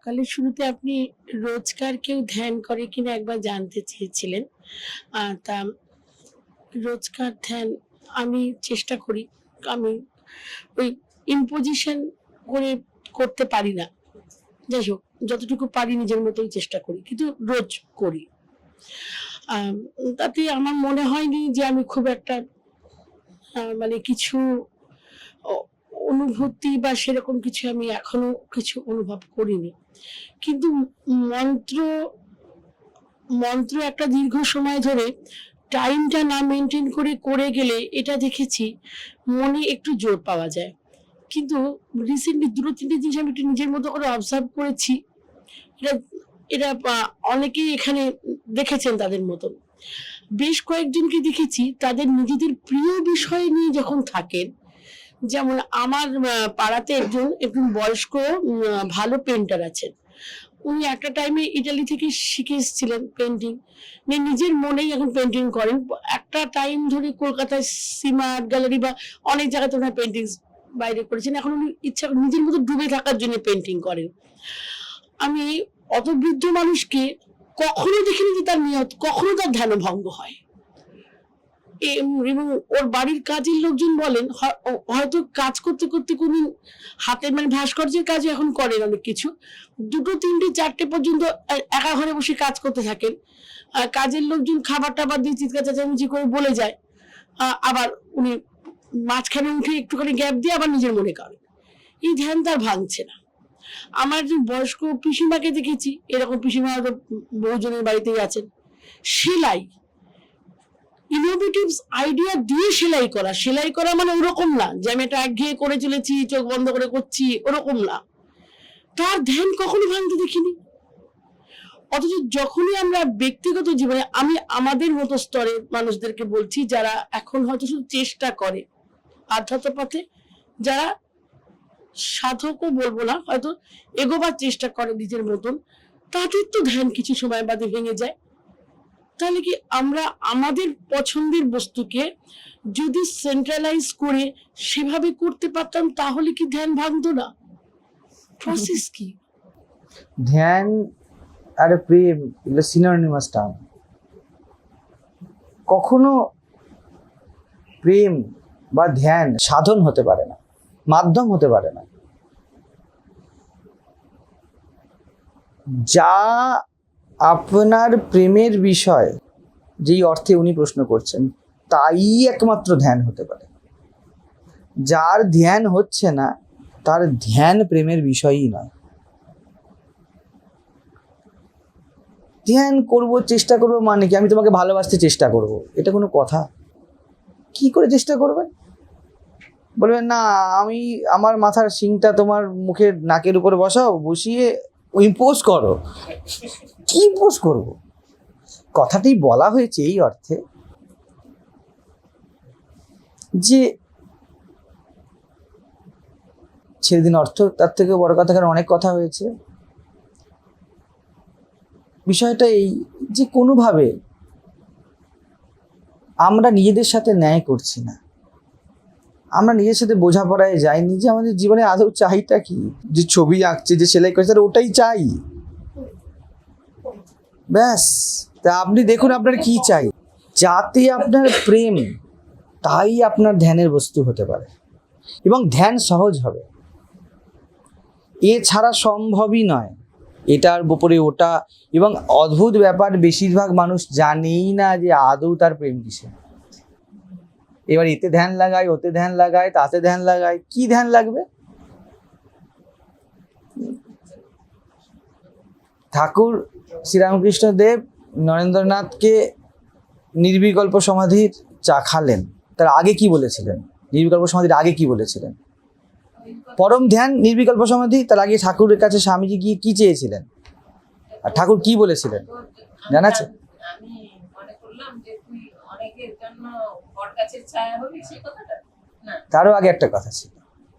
সকালের শুরুতে আপনি রোজকার কেউ ধ্যান করে কিনা একবার জানতে চেয়েছিলেন। তা রোজকার ধ্যান আমি চেষ্টা করি। আমি ওই ইম্পোজিশন করে করতে পারি না। যাই হোক, যতটুকু পারি নিজের মতোই চেষ্টা করি, কিন্তু রোজ করি। তাতে আমার মনে হয়নি যে আমি খুব একটা মানে কিছু অনুভূতি বা সেরকম কিছু আমি এখনও কিছু অনুভব করিনি। কিন্তু মন্ত্র মন্ত্র একটা দীর্ঘ সময় ধরে টাইমটা না মেনটেন করে করে গেলে এটা দেখেছি মনে একটু জোর পাওয়া যায়। কিন্তু রিসেন্টলি দুটো, তিনটে জিনিস আমি একটু নিজের মতো করে অবজার্ভ করেছি। এটা এটা অনেকেই এখানে দেখেছেন তাদের মতন। বেশ কয়েকজনকে দেখেছি, তাদের নিজেদের প্রিয় বিষয় নিয়ে যখন থাকেন যেমন আমার পাড়াতে একজন একজন বয়স্ক ভালো পেন্টার আছেন। উনি একটা টাইমে ইটালি থেকে শিখে এসেছিলেন পেন্টিং নিজের মনেই এখন পেন্টিং করেন। একটা টাইম ধরে কলকাতায় সীমা আর্ট গ্যালারি বা অনেক জায়গাতে ওনার পেন্টিং বাইরে করেছেন। এখন উনি ইচ্ছা নিজের মতো ডুবে থাকার জন্য পেন্টিং করেন। আমি অত বৃদ্ধ মানুষকে কখনো দেখিনি যে তার নিয়ত, কখনো তার ধ্যান ভঙ্গ হয়। এবং ওর বাড়ির কাজের লোকজন বলেন হয়তো কাজ করতে করতে কোন হাতে মানে ভাস্কর্যের কাজ এখন করেন অনেক কিছু। দুটো, তিনটে, চারটে পর্যন্ত একা ঘরে বসে কাজ করতে থাকেন। কাজের লোকজন খাবার টাবার দিয়ে চিৎকার চেঁচামেচি করে বলে যায়। আবার উনি মাঝখানে উঠে একটুখানি গ্যাপ দিয়ে আবার নিজের মনে করেন। এই ধ্যান তার ভাঙছে না। আমার একজন বয়স্ক পিসিমাকে দেখেছি, এরকম পিসিমা বহুজনের বাড়িতেই আছেন। সেলাই ইনোভেটিভস আইডিয়া দিয়ে সেলাই করা। সেলাই করা মানে ওরকম না যে আমি এটা একঘেয়ে করে চলেছি, চোখ বন্ধ করে করছি, ওরকম না। তার ধ্যান কখনো ভাঙতে দেখিনি। অথচ যখনই আমরা ব্যক্তিগত জীবনে, আমি আমাদের মতো স্তরের মানুষদেরকে বলছি, যারা এখন হয়তো শুধু চেষ্টা করে আধ্যাত্ম পথে যারা সাধকও বলব না, হয়তো এগোবার চেষ্টা করে নিজের মতন, তাদের তো ধ্যান কিছু সময় বাদে ভেঙে যায়। তাহলে কি আমরা আমাদের পছন্দের বস্তুকে যদি সেন্ট্রালাইজ করে সেভাবে করতে পারতাম, তাহলে কি ধ্যান ভাঙতো না? প্রসেস কি? ধ্যান আর প্রেম, এগুলো সিনোনিমাস টার্ম কখনো প্রেম বা ধ্যান সাধন হতে পারে না, মাধ্যম হতে পারে না। যা আপনার প্রেমের বিষয় যেই অর্থে উনি প্রশ্ন করছেন, তাই একমাত্র ধ্যান হতে পারে। যার ধ্যান হচ্ছে না, তার ধ্যান প্রেমের বিষয়ই নয়। ধ্যান করব, চেষ্টা করব মানে কি? আমি তোমাকে ভালোবাসতে চেষ্টা করব। এটা কোনো কথা? কি করে চেষ্টা করবেন? বলবেন, না, আমি, আমার মাথার শিংটা তোমার মুখের নাকের উপর বসাও, বসিয়ে ইম্পোজ করো। কি ইম্পোজ করব? কথাটি বলা হয়েছে এই অর্থে যে ছেড়ে দিন অর্থ, তার থেকে বড় কথা, কারণ অনেক কথা হয়েছে। বিষয়টা এই যে কোনোভাবে আমরা নিজেদের সাথে ন্যায় করছি না। আমরা নিজের সাথে বোঝাপড়ায় যাইনি যে আমাদের জীবনে আদৌ চাইটা কি? যে ছবি আঁকছে, যে সেলাই করছে ওটাই চাই। ব্যাস। তা আপনি দেখুন আপনার কি চাই। যাতে আপনার প্রেম, তাই আপনার ধ্যানের বস্তু হতে পারে। এবং ধ্যান সহজ হবে। এছাড়া সম্ভবই নয়। এটার উপরে ওটা। এবং অদ্ভুত ব্যাপার, বেশিরভাগ মানুষ জানেই না যে আদৌ তার প্রেম কিসে এবার এতে ধ্যান লাগায় ওতে ধ্যান লাগায় তাতে ধ্যান লাগায় কি ধ্যান লাগবে? ঠাকুর শ্রীরামকৃষ্ণ দেব নরেন্দ্রনাথকে নির্বিকল্প সমাধির চা খালেন। তার আগে কি বলেছিলেন? নির্বিকল্প সমাধির আগে কি বলেছিলেন? পরম ধ্যান, নির্বিকল্প সমাধি, তার আগে ঠাকুরের কাছে স্বামীজি গিয়ে কি চেয়েছিলেন? আর ঠাকুর কি বলেছিলেন? জানা আছে? তারও আগে একটা কথা ছিল।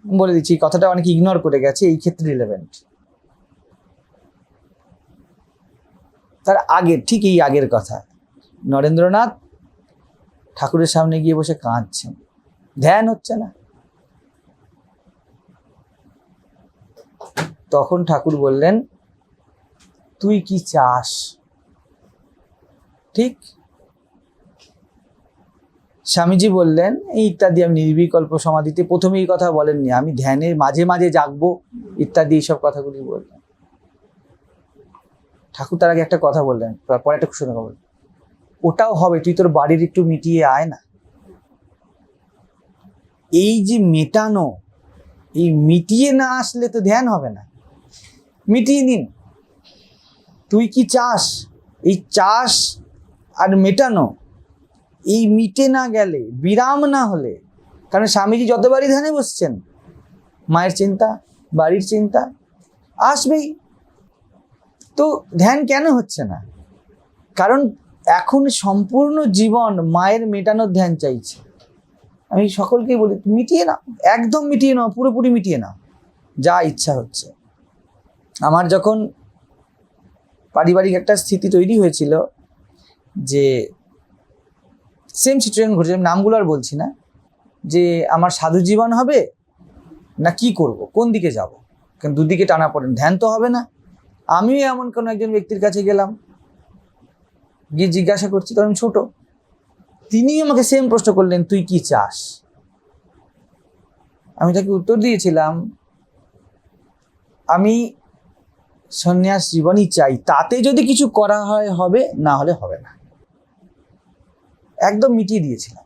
বলে দিচ্ছি কথাটা অনেকে ইগনোর করে গেছে, এই ক্ষেত্রে রিলেভেন্ট তার আগে, ঠিক এই আগের কথা। নরেন্দ্রনাথ ঠাকুরের সামনে গিয়ে বসে কাঁদছেন। ধ্যান হচ্ছে না। তখন ঠাকুর বললেন, তুই কি চাস? ঠিক? স্বামীজি বললেন, এই ইত্যাদি আমি নির্বিকল্প সমাধিতে প্রথমে এই কথা বলেননি, আমি ধ্যানের মাঝে মাঝে জাগবো। ইত্যাদি এইসব কথাগুলি বললেন। ঠাকুর তার আগে একটা কথা বললেন পরে একটা শুনে বললেন ওটাও হবে, তুই তোর বাড়ির একটু মিটিয়ে আয় না। এই যে মেটানো, এই মিটিয়ে না আসলে তো ধ্যান হবে না। মিটিয়ে নিন। তুই কি চাস? এই চাস আর মেটানো এই মিটে না গেলে, বিরাম না হলে, কারণ স্বামীজি যতবারই ধ্যানে বসছেন, মায়ের চিন্তা, বাড়ির চিন্তা, আসবেই। তো ধ্যান কেন হচ্ছে না? কারণ এখন সম্পূর্ণ জীবন মায়ের মেটানোর ধ্যান চাইছে। আমি সকলকেই বলি, মিটিয়ে নাও, একদম মিটিয়ে নাও, পুরোপুরি মিটিয়ে নাও, যা ইচ্ছা হচ্ছে। আমার যখন পারিবারিক একটা স্থিতি তৈরি হয়েছিল যে সেম সিচুয়েশন ঘটেছে, আমি নামগুলো আর বলছি না, যে আমার সাধু জীবন হবে না কি করব, কোন দিকে যাব? কারণ দুদিকে টানা পড়েন ধ্যান তো হবে না। আমিও এমন কোনো একজন ব্যক্তির কাছে গেলাম, গিয়ে জিজ্ঞাসা করছি তখন ছোট। তিনি আমাকে সেম প্রশ্ন করলেন, তুই কি চাস? আমি তাকে উত্তর দিয়েছিলাম, আমি সন্ন্যাস জীবনই চাই, তাতে যদি কিছু করা হয়, হবে, না হলে হবে না। একদম মিটিয়ে দিয়েছিলাম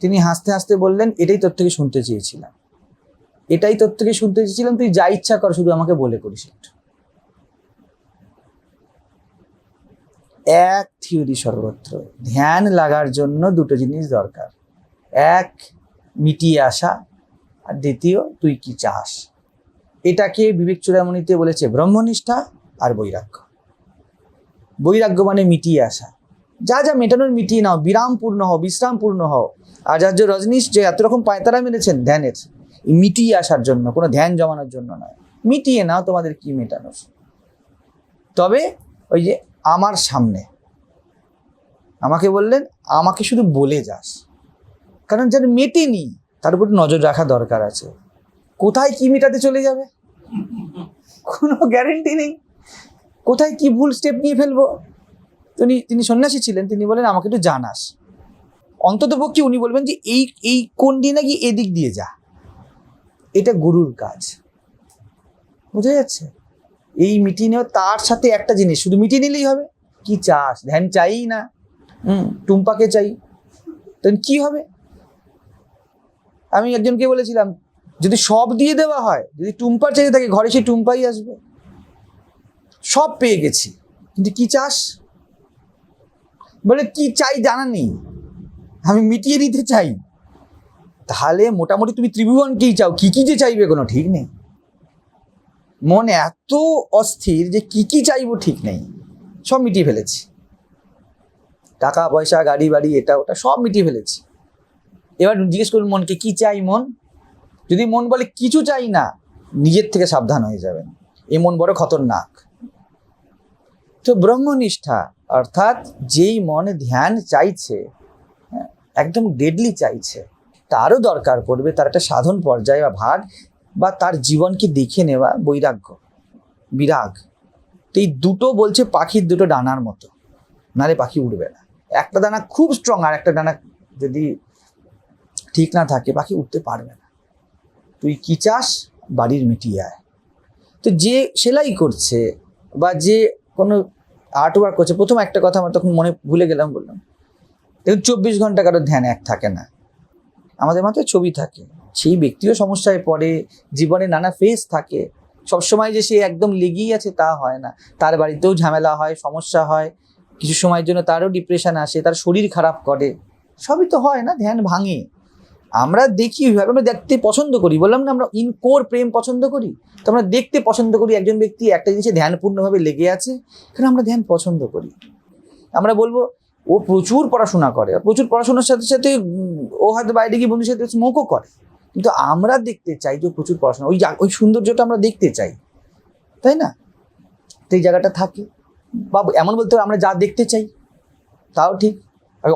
তিনি হাসতে হাসতে বললেন, এটাই তোর থেকে শুনতে চেয়েছিলাম। এটাই তোর থেকে শুনতে চেয়েছিলাম, তুই যা ইচ্ছা কর, শুধু আমাকে বলে করিস একটু। এক থিওরি সর্বত্র। ধ্যান লাগার জন্য দুটো জিনিস দরকার। এক, মিটিয়ে আসা। আর দ্বিতীয়, তুই কি চাস? এটাকে বিবেক চূড়ামণিতে বলেছে ব্রহ্মনিষ্ঠা আর বৈরাগ্য। বৈরাগ্য মানে মিটিয়ে আসা। যা যা মেটানোর মিটিয়ে নাও, বিরামপূর্ণ হও, বিশ্রামপূর্ণ হও। আচার্য রজনীশ যে এত রকম পায়তারা মেরেছেন ধ্যানের মিটিয়ে আসার জন্য, কোনো ধ্যান জমানোর জন্য নয়। মিটিয়ে নাও তোমাদের কি মেটানোর। তবে ওই যে আমার সামনে, আমাকে বললেন, আমাকে শুধু বলে যাস। কারণ যার মেটেনি, তার উপর নজর রাখা দরকার আছে। কোথায় কি মেটাতে চলে যাবে? কোনো গ্যারেন্টি নেই। কোথায় কি ভুল স্টেপ নিয়ে ফেলব? তিনি তিনি সন্ন্যাসী ছিলেন, তিনি বলেন, আমাকে একটু জানাস। অন্তত পক্ষে উনি বলবেন যে, এই এই কোন দিয়ে নাকি এদিক দিয়ে যা? এটা গুরুর কাজ। বোঝা যাচ্ছে? এই মিটিয়ে নেওয়া তার সাথে একটা জিনিস, শুধু মিটিয়ে নিলেই হবে। কি চাস? ধ্যান চাই না। হুম, টুম্পাকে চাই। তখন কি হবে? আমি একজনকে বলেছিলাম, যদি সব দিয়ে দেওয়া হয়, যদি টুম্পার চাইতে থাকে, ঘরে সেই টুম্পাই আসবে। সব পেয়ে গেছি। কিন্তু কি চাস? বলে, কি চাই জানা নেই। আমি মিটিয়ে দিতে চাই। তাহলে মোটামুটি তুমি ত্রিভুবনকেই চাও। কি কি যে চাইবে কোনো ঠিক নেই। মন এত অস্থির যে কি কি চাইব ঠিক নেই। সব মিটিয়ে ফেলেছি। টাকা, পয়সা, গাড়ি, বাড়ি, এটা, ওটা, সব মিটিয়ে ফেলেছি। এবার জিজ্ঞেস করুন, মনকে কি চাই মন? যদি মন বলে, কিছু চাই না, নিজের থেকে সাবধান হয়ে যাবেন। এ মন বড় খতরনাক। তো ব্রহ্মনিষ্ঠা অর্থাৎ যেই মনে ধ্যান চাইছে হ্যাঁ, একদম ডেডলি চাইছে তারও দরকার পড়বে তার একটা সাধন পর্যায় বা ভাগ বা তার জীবনকে দেখে নেওয়া বৈরাগ্য বিরাগ। তো এই দুটো বলছে পাখির দুটো ডানার মতো নালে পাখি উঠবে না। একটা দানা খুব স্ট্রং আর একটা ডানা যদি ঠিক না থাকে পাখি উঠতে পারবে না। তুই কি চাস? বাড়ির মিটিয়ে আয় তো যে সেলাই করছে বা যে কোনো আর্ট ওয়ার্ক করছে। প্রথম একটা কথা আমার তখন মনে ভুলে গেলাম, বললাম। দেখুন চব্বিশ ঘণ্টা কারও ধ্যান এক থাকে না। আমাদের মাথায় ছবি থাকে। সেই ব্যক্তিও সমস্যায় পড়ে, জীবনে নানা ফেস থাকে। সবসময় যে সে একদম লেগেই আছে তা হয় না। তার বাড়িতেও ঝামেলা হয়, সমস্যা হয়। কিছু সময়ের জন্য তারও ডিপ্রেশন আসে, তার শরীর খারাপ করে। সবই তো হয় না, ধ্যান ভাঙে। আমরা দেখি, আমরা দেখতে পছন্দ করি। বললাম না, আমরা ইনকোর প্রেম পছন্দ করি। তো আমরা দেখতে পছন্দ করি একজন ব্যক্তি, একটা জিনিসে ধ্যানপূর্ণভাবে লেগে আছে কারণ আমরা ধ্যান পছন্দ করি? আমরা বলব, ও প্রচুর পড়াশোনা করে প্রচুর পড়াশোনার সাথে সাথে ও হয়তো বাইরে গিয়ে বন্ধুর সাথে স্মোকও করে। কিন্তু আমরা দেখতে চাই যে প্রচুর পড়াশোনা, ওই ওই সৌন্দর্যটা আমরা দেখতে চাই। তাই না? তো এই জায়গাটা থাকে। বা এমন বলতে আমরা যা দেখতে চাই, তাও ঠিক।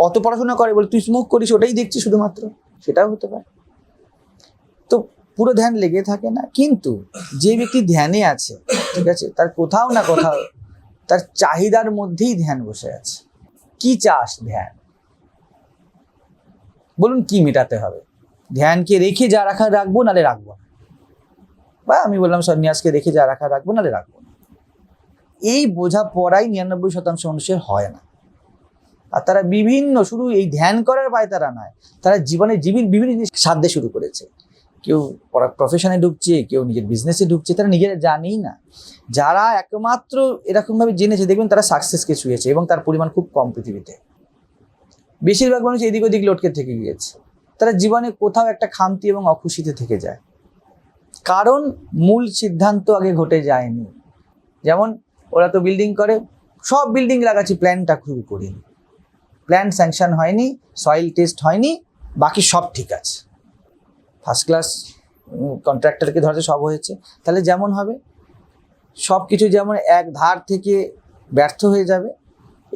অত পড়াশোনা করে বলে তুই স্মোক করিস, ওটাই দেখছি শুধুমাত্র। সেটাও হতে পারে। তো পুরো ধ্যান লেগে থাকে না, কিন্তু যে ব্যক্তি ধ্যানে আছে, ঠিক আছে, তার কোথাও না কোথাও তার চাহিদার মধ্যেই ধ্যান বসে আছে। কি চাস ধ্যান? বলুন কি মেটাতে হবে? ধ্যানকে রেখে যা রাখা রাখব নালে রাখব না। বা আমি বললাম, সন্ন্যাসকে রেখে যা রাখা রাখব নালে রাখব না। এই বোঝা পড়াই নিরানব্বই শতাংশ মানুষের হয় না। আর তারা বিভিন্ন শুধু এই ধ্যান করার পায় তারা নয়, তারা জীবনে জীবন বিভিন্ন জিনিস সাধ্যে শুরু করেছে। কেউ প্রফেশনে ঢুকছে, কেউ নিজের বিজনেসে ঢুকছে, তারা নিজেরা জানেই না। যারা একমাত্র এরকমভাবে জেনেছে, দেখবেন তারা সাকসেসকে ছুঁয়েছে এবং তার পরিমাণ খুব কম পৃথিবীতে। বেশিরভাগ মানুষ এদিক ওদিক লটকে থেকে গিয়েছে। তারা জীবনে কোথাও একটা খামতি এবং অখুশিতে থেকে যায়। কারণ মূল সিদ্ধান্ত আগে ঘটে যায়নি। যেমন ওরা তো বিল্ডিং করে, সব বিল্ডিং লাগাচ্ছি প্ল্যানটা শুরু করিনি। প্ল্যান স্যাংশন হয়নি সয়েল টেস্ট হয়নি, বাকি সব ঠিক আছে। ফার্স্ট ক্লাস কন্ট্রাক্টরকে ধরতে সব হয়েছে। তাহলে যেমন হবে সব কিছু যেমন এক ধার থেকে ব্যর্থ হয়ে যাবে,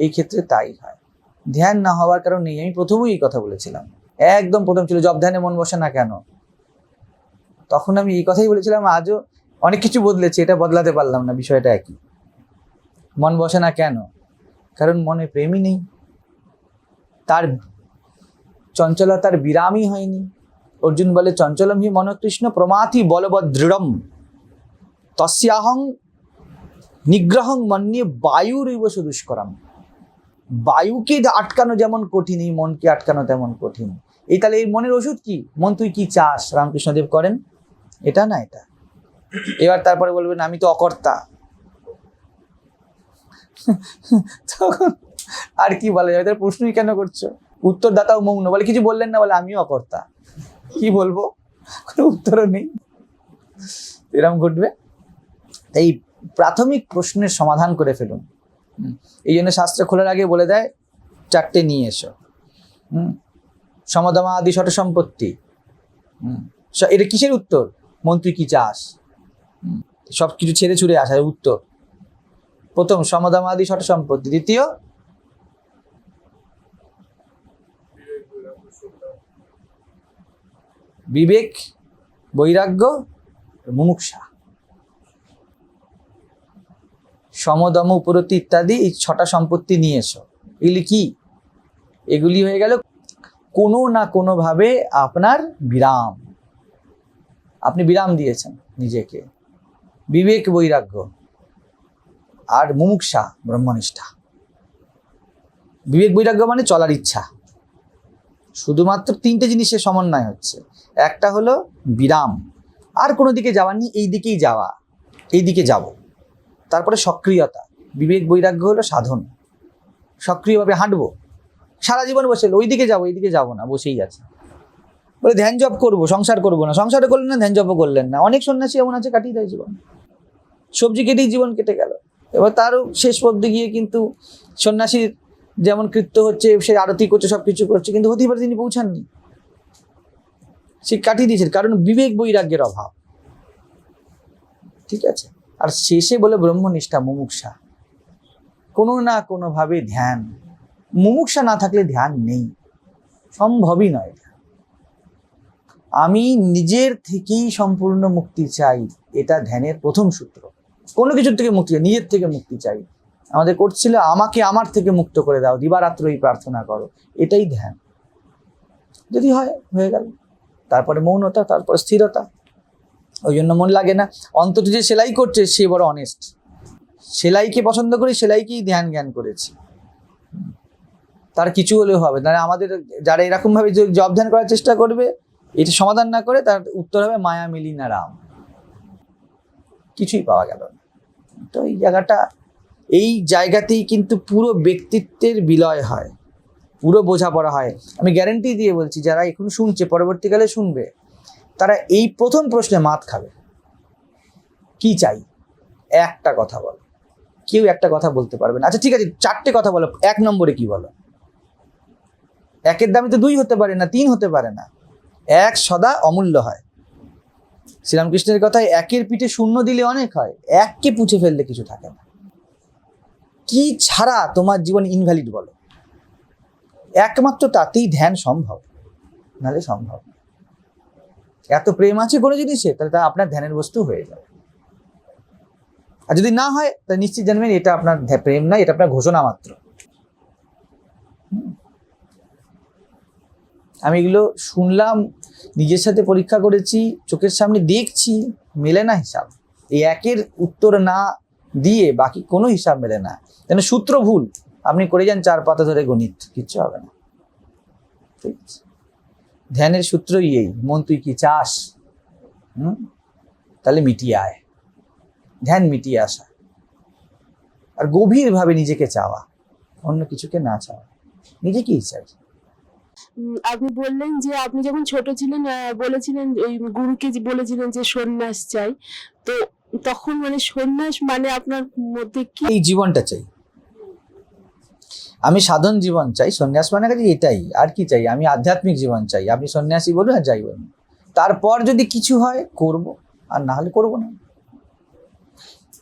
এই ক্ষেত্রে তাই হয়। ধ্যান না হওয়ার কারণ আমি প্রথমেই এই কথা বলেছিলাম। একদম প্রথম ছিল জব ধ্যানে মন বসে না কেন? তখন আমি এই কথাই বলেছিলাম, আজও অনেক কিছু বদলেছে, এটা বদলাতে পারলাম না, বিষয়টা একই। মন বসে না কেন? কারণ মনে প্রেমই নেই। চঞ্চলতার বিরামই হয়নি। অর্জুন বলে, চঞ্চলম হি মনকৃষ্ণ প্রমাথি বলবৎ দৃঢ়ম তস্যাহং নিগ্রহং মন্যে বায়ুরৈব দুষ্করম বায়ুকে আটকানো যেমন কঠিন, এই মনকে আটকানো তেমন কঠিন। এই তাহলে এই মনের ওষুধ কি? মন তুই কি চাস? রামকৃষ্ণদেব করেন, এটা না, এটা। এবার তারপরে বলবেন, আমি তো অকর্তা। তখন আর কি বলা যাবে? তার প্রশ্নই কেন করছ? উত্তরদাতাও মৌন বলে কিছু বললেন না বলে আমিও অকর্তা। কি বলব? কোনো উত্তরও নেই। এরকম ঘটবে। এই প্রাথমিক প্রশ্নের সমাধান করে ফেলুন। এই জন্য শাস্ত্র খোলার আগে বলে দেয় চারটে নিয়ে এসো। হুম। সমদমা আদি শট সম্পত্তি। এটা কিসের উত্তর? মন্ত্রী কি হুম, সব কিছু ছেড়ে ছুড়ে আসার উত্তর। প্রথম সমদমা আদি শট সম্পত্তি। দ্বিতীয় বিবেক, বৈরাগ্য, মুমুক্ষা। সমদম, উপরতি ইত্যাদি এই ছটা সম্পত্তি নিয়ে এসো এগুলি কি? এগুলি হয়ে গেল কোনো না কোনোভাবে আপনার বিরাম। আপনি বিরাম দিয়েছেন নিজেকে। বিবেক, বৈরাগ্য আর মুমুক্ষা, ব্রহ্মনিষ্ঠা। বিবেক, বৈরাগ্য মানে চলার ইচ্ছা। শুধুমাত্র তিনটে জিনিসের সমন্বয় হচ্ছে। একটা হলো বিরাম, আর কোনো দিকে যাওয়ার নেই, এই দিকেই যাওয়া, এই দিকে যাব। তারপরে সক্রিয়তা, বিবেক বৈরাগ্য হলো সাধন। সক্রিয়ভাবে হাঁটবো, সারা জীবন বসে, ওই দিকে যাব, এই দিকে যাব না, বসেই আছে। বলে ধ্যান জব করব, সংসার করব না সংসারও করলেন না ধ্যান জবও করলেন না। অনেক সন্ন্যাসী এমন আছে, কাটিয়ে দেয় জীবন। সবজি কেটেই জীবন কেটে গেল। এবার তারও শেষ পর্যন্ত গিয়ে কিন্তু সন্ন্যাসীর যেমন কৃত্য হচ্ছে, সে আরতি করছে সব কিছু করছে, কিন্তু হতেই পারে তিনি পৌঁছাননি। সে কাটিয়ে দিয়েছেন কারণ বিবেক বৈরাগ্যের অভাব। ঠিক আছে? আর শেষে বলে ব্রহ্মনিষ্ঠা মুমুক্ষা। কোনো না কোনোভাবে ধ্যান। মুমুক্ষা না থাকলে ধ্যান নেই। সম্ভবই নয় এটা। আমি নিজের থেকেই সম্পূর্ণ মুক্তি চাই এটা ধ্যানের প্রথম সূত্র। কোনো কিছুর থেকে মুক্তি চাই, নিজের থেকে মুক্তি চাই। আমাদের করছিল আমাকে আমার থেকে মুক্ত করে দাও দিবারাত্রই প্রার্থনা করো। এটাই ধ্যান। যদি হয় হয়ে গেল। তারপরে মৌনতা, তারপরে স্থিরতা। ওই জন্য মন লাগে না। অন্তত যে সেলাই করছে, সে বড় অনেস্ট সেলাইকে পছন্দ করি, সেলাইকেই ধ্যান জ্ঞান করেছি। তার কিছু হলেও হবে। না আমাদের যারা এরকম ভাবে যে জব ধ্যান করার চেষ্টা করবে, এটা সমাধান না করে তার উত্তর হবে, মায়া মিলিনা রাম। কিছুই পাওয়া গেল না। তো এই জায়গাটা, এই জায়গাতেই কিন্তু পুরো ব্যক্তিত্বের বিলয় হয়। পুরো বোঝাপড়া হয়। আমি গ্যারেন্টি দিয়ে বলছি, যারা এখন শুনছে, পরবর্তীকালে শুনবে, তারা এই প্রথম প্রশ্নে মাত খাবে। কি চাই? একটা কথা বলো। কেউ একটা কথা বলতে পারবে না। আচ্ছা ঠিক আছে, চারটে কথা বলো। এক নম্বরে কি বলো? একের দামে তো দুই হতে পারে না, তিন হতে পারে না। এক সদা অমূল্য হয়। শ্রীরামকৃষ্ণের কথায় একের পিঠে শূন্য দিলে অনেক হয়। এককে পুছে ফেললে কিছু থাকে না। কি ছাড়া তোমার জীবন ইনভ্যালিড বলো? একমাত্র তাতেই ধ্যান সম্ভব। নাহলে সম্ভব। এত প্রেম আছে কোনো জিনিসে তাহলে তা আপনার ধ্যানের বস্তু হয়ে যাবে আর যদি না হয়, তাহলে নিশ্চিত জানবেন এটা আপনার প্রেম নয়, এটা আপনার ঘোষণা মাত্র। আমি এগুলো শুনলাম, নিজের সাথে পরীক্ষা করেছি, চোখের সামনে দেখছি, মেলে না হিসাব। এই একের উত্তর না দিয়ে বাকি কোনো হিসাব মেলে না। যেন সূত্র ভুল। আপনি করে যান চার পাতা ধরে গণিত কিচ্ছু হবে না। ঠিক আছে? ধ্যানের সূত্রই এই মন তুই কি চাস? হুম? তাহলে মিটিয়ে আয়। ধ্যান মিটিয়ে আসা। আর গভীরভাবে নিজেকে চাওয়া অন্য কিছুকে না চাওয়া। নিজেকেই চাই আপনি বললেন যে আপনি যখন ছোট ছিলেন বলেছিলেন ওই গুরুকে যে বলেছিলেন যে সন্ন্যাস চাই। তো তখন মানে সন্ন্যাস মানে আপনার মধ্যে কি? এই জীবনটা চাই। আমি সাধন জীবন চাই, সন্ন্যাস মানে কাছে এটাই, আর কি চাই? আমি আধ্যাত্মিক জীবন চাই, আপনি সন্ন্যাসী বলুন আর যাই বলুন। তারপর যদি কিছু হয়, করব, আর না হলে করব না।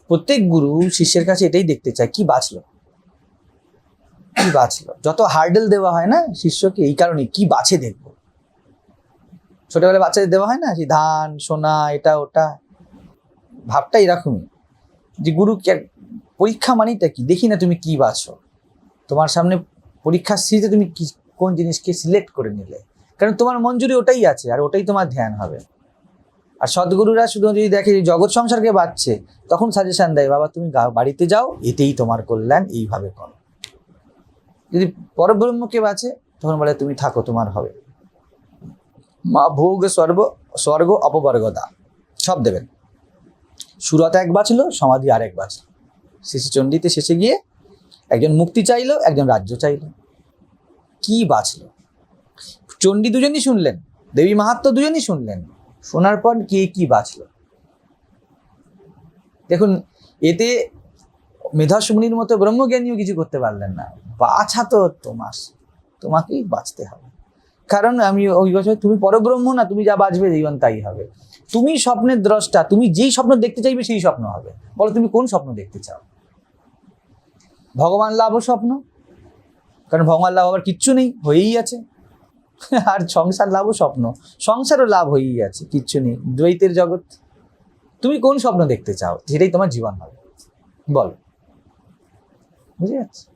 প্রত্যেক গুরু শিষ্যের কাছে এটাই দেখতে চায়, কি বাঁচলো? কি বাঁচলো? যত হার্ডেল দেওয়া হয় না শিষ্যকে, এই কারণে কি বাঁচে দেখব? ছোটবেলায় বাচ্চাদের দেওয়া হয় না সেই ধান, সোনা, এটা, ওটা? ভাবটা এরকমই। যে গুরু পরীক্ষা মানেটা কি? দেখি না তুমি কি বাছো তোমার সামনে পরীক্ষার সিরিজে তুমি কি, কোন জিনিসকে সিলেক্ট করে নিলে? কারণ তোমার মঞ্জুরি ওটাই আছে, আর ওটাই তোমার ধ্যান হবে। আর সদ্গুরুরা শুধু যদি দেখে জগৎ সংসারকে বাঁচছে, তখন সাজেশন দেয়, বাবা, তুমি বাড়িতে যাও, এতেই তোমার কল্যাণ, এইভাবে করো। যদি পরব্রহ্মকে বাঁচে, তখন বলে, তুমি থাকো, তোমার হবে। মা ভোগ স্বর্গ স্বর্গ অপবর্গদা, সব দেবেন। সুরত এক বাঁচলো, সমাধি আরেক বাঁচলো। শেষে চণ্ডীতে শেষে গিয়ে একজন মুক্তি চাইলো, একজন রাজ্য চাইলো। কি বাঁচলো? চণ্ডী দুজনই শুনলেন, দেবী মাহাত্ম দুজনই শুনলেন। শোনার পর কে কি বাঁচল? দেখুন, এতে মেধাসমুনির মতো ব্রহ্মজ্ঞানীও কিছু করতে পারলেন না। বাছা তো তোমার তোমাকেই বাঁচতে হবে। কারণ আমি ওই বছর, তুমি পরব্রহ্ম না, তুমি যা বাঁচবে জীবন তাই হবে। তুমি স্বপ্নের দ্রষ্টা, তুমি যেই স্বপ্ন দেখতে চাইবে সেই স্বপ্ন হবে। বলো, তুমি কোন স্বপ্ন দেখতে চাও? ভগবান লাভ স্বপ্ন। কারণ ভগবান লাভ আবার কিচ্ছু নেই, হয়েই আছে। আর সংসার লাভও স্বপ্ন। সংসারও লাভ হয়েই আছে, কিচ্ছু নেই। দ্বৈতের জগৎ। তুমি কোন স্বপ্ন দেখতে চাও? সেটাই তোমার জীবন হবে। বলো। বুঝে যাচ্ছে?